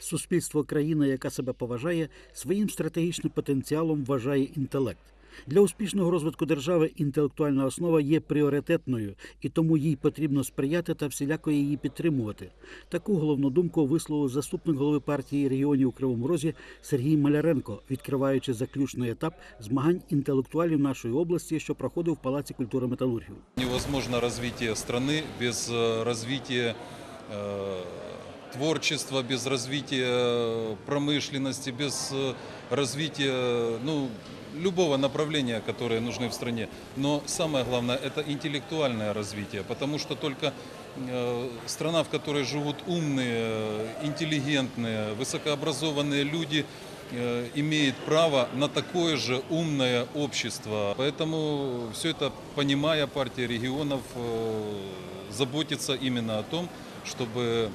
Суспільство країни, яка себе поважає, своїм стратегічним потенціалом вважає інтелект. Для успішного розвитку держави інтелектуальна основа є пріоритетною, і тому їй потрібно сприяти та всіляко її підтримувати. Таку головну думку висловив заступник голови партії регіонів у Кривому Розі Сергій Маляренко, відкриваючи заключний етап змагань інтелектуалів нашої області, що проходив в Палаці культури металургів. Невозможно развитие страны без э, развития э, творчества, без развития промышленности, без э, развития ну, любого направления, которое нужны в стране. Но самое главное – это интеллектуальное развитие, потому что только э, страна, в которой живут умные, э, интеллигентные, высокообразованные люди, э, имеет право на такое же умное общество. Поэтому все это, понимая, партия регионов э, заботится именно о том, чтобы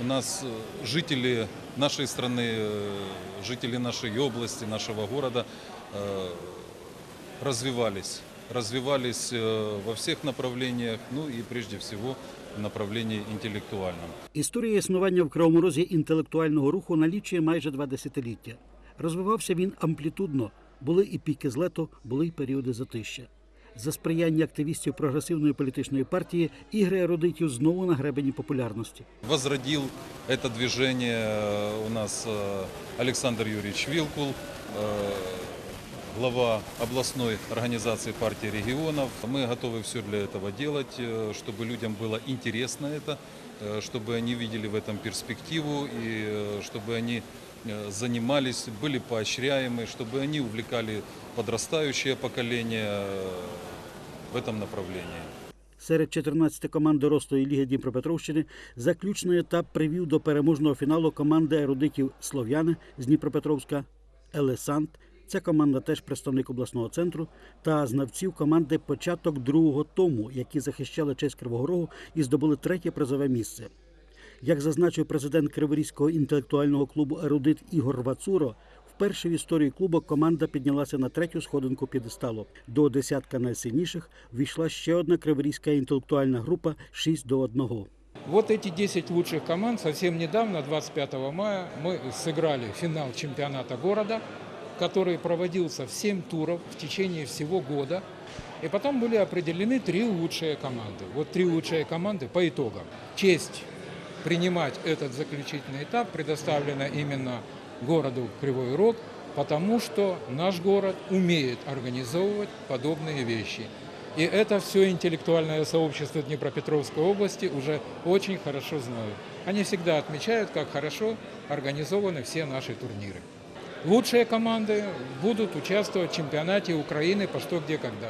у нас э, жители нашей страны, э, жители нашей области, нашего города э, развивались. Развивались э, во всех направлениях, ну и прежде всего в направлении интеллектуальном. Історія існування в Кривому Розі інтелектуального руху налічує майже два десятиліття. Розвивався він амплітудно. Були і піки злету, були й періоди затища. За сприяння активістів прогресивної політичної партії ігри ерудитів знову на гребені популярності. Возродил это движение э, у нас э, Александр Юрьевич Вилкул, э, глава областной организации партии регионов. Мы готовы все для этого делать, э, чтобы людям было интересно это, э, чтобы они видели в этом перспективу и э, чтобы они э, занимались, были поощряемы, чтобы они увлекали подрастающее поколение э, в этом направлении. Серед 14 команд дорослої ліги Дніпропетровщини заключний етап привів до переможного фіналу команди ерудитів Слов'яни з Дніпропетровська, Елесант. Ця команда теж представник обласного центру та знавців команди початок другого тому, які захищали честь Кривого Рогу і здобули третє призове місце. Як зазначив президент Криворізького інтелектуального клубу Ерудит Ігор Вацуро, вперше в історії клубу команда піднялася на третю сходинку п'єдесталу. До десятка найсильніших війшла ще одна криворізька інтелектуальна група 6 до 1. Вот эти 10 лучших команд совсем недавно, 25 мая, мы сыграли финал чемпионата города, который проводился в 7 туров в течение всего года. И потом были определены три лучшие команды. Вот три лучшие команды по итогам. Честь принимать этот заключительный этап предоставлена именно городу Кривой Рог, потому что наш город умеет организовывать подобные вещи. И это все интеллектуальное сообщество Днепропетровской области уже очень хорошо знают. Они всегда отмечают, как хорошо организованы все наши турниры. Лучшие команды будут участвовать в чемпионате Украины по что, где, когда.